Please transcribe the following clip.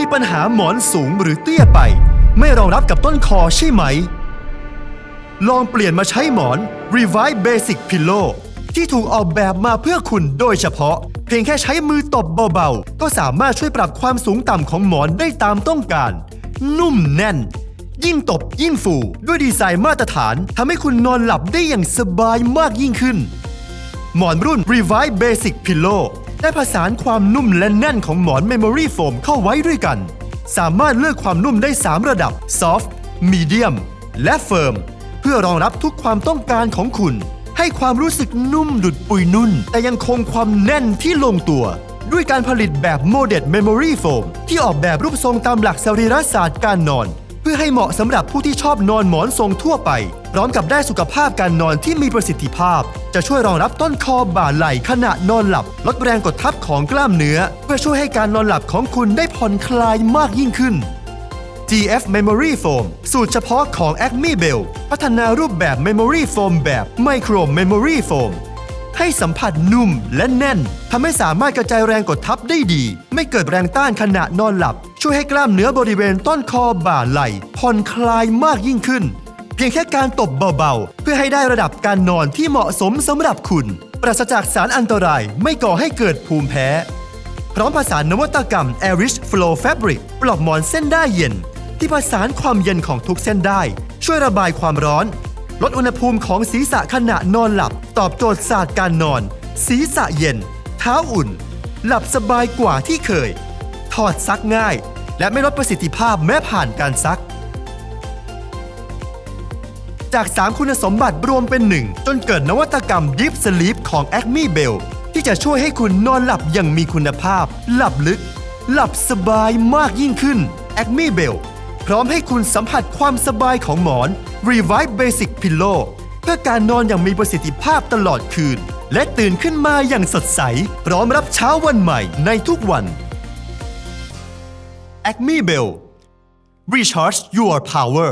มีปัญหาหมอนสูงหรือเตี้ยไป ไม่รองรับกับต้นคอใช่ไหม ลองเปลี่ยนมาใช้หมอน Revive Basic Pillow ที่ถูกออกแบบมาเพื่อคุณโดยเฉพาะ เพียงแค่ใช้มือตบเบาๆ ก็สามารถช่วยปรับความสูงต่ำของหมอนได้ตามต้องการ นุ่มแน่น ยิ่งตบยิ่งฟู ด้วยดีไซน์มาตรฐานทำให้คุณนอนหลับได้อย่างสบายมากยิ่งขึ้น หมอนรุ่น Revive Basic Pillow ได้ผสานความนุ่มและแน่นของหมอน Memory Foam เข้าไว้ด้วยกัน สามารถเลือกความนุ่มได้ 3 ระดับ Soft Medium และ Firm เพื่อรองรับทุกความต้องการของคุณ ให้ความรู้สึกนุ่มดุดปุยนุ่น แต่ยังคงความแน่นที่ลงตัว ด้วยการผลิตแบบ Molded Memory Foam ที่ออกแบบรูปทรงตามหลักสรีรศาสตร์การนอน พื่อให้เหมาะสำหรับผู้ที่ชอบนอนหมอนทรงทั่วไป พร้อมกับได้สุขภาพการนอนที่มีประสิทธิภาพ จะช่วยรองรับต้นคอบ่าไหล่ขณะนอนหลับ ลดแรงกดทับของกล้ามเนื้อ เพื่อช่วยให้การนอนหลับของคุณได้ผ่อนคลายมากยิ่งขึ้น GF Memory Foam สูตรเฉพาะของ Acme Bell พัฒนารูปแบบ Memory Foam แบบ Micro Memory Foam ให้สัมผัสนุ่มและแน่นทำให้สามารถกระจายแรงกดทับได้ดี ไม่เกิดแรงต้านขณะนอนหลับ ช่วยให้กล้ามเนื้อบริเวณต้นคอบ่าไหล่ผ่อนคลายมากยิ่งขึ้น เพียงแค่การตบเบาๆ เพื่อให้ได้ระดับการนอนที่เหมาะสมสำหรับคุณ ปราศจากสารอันตรายไม่ก่อให้เกิดภูมิแพ้ พร้อมผสานนวัตกรรม Airish Flow Fabric ปลอกหมอนเส้นได้เย็น ที่ผสานความเย็นของทุกเส้นได้ ช่วยระบายความร้อน ลดอุณหภูมิของศีรษะขณะนอนหลับ ตอบโจทย์ศาสตร์การนอน ศีรษะเย็น เท้าอุ่น หลับสบายกว่าที่เคย ถอดซักง่าย และไม่ลดประสิทธิภาพแม้ผ่านการซัก จาก 3 คุณสมบัติรวมเป็นหนึ่งจนเกิดนวัตกรรม Deep Sleep ของ Acme Bell ที่จะช่วยให้คุณนอนหลับอย่างมีคุณภาพ หลับลึก หลับสบายมากยิ่งขึ้น Acme Bell ร้อมให้คุณสัมผัสความสบายของหมอน Revive Basic Pillow เพื่อการนอนอย่างมีประสิทธิภาพตลอดคืน และตื่นขึ้นมาอย่างสดใส พร้อมรับเช้าวันใหม่ในทุกวัน Acme Bell Recharge your power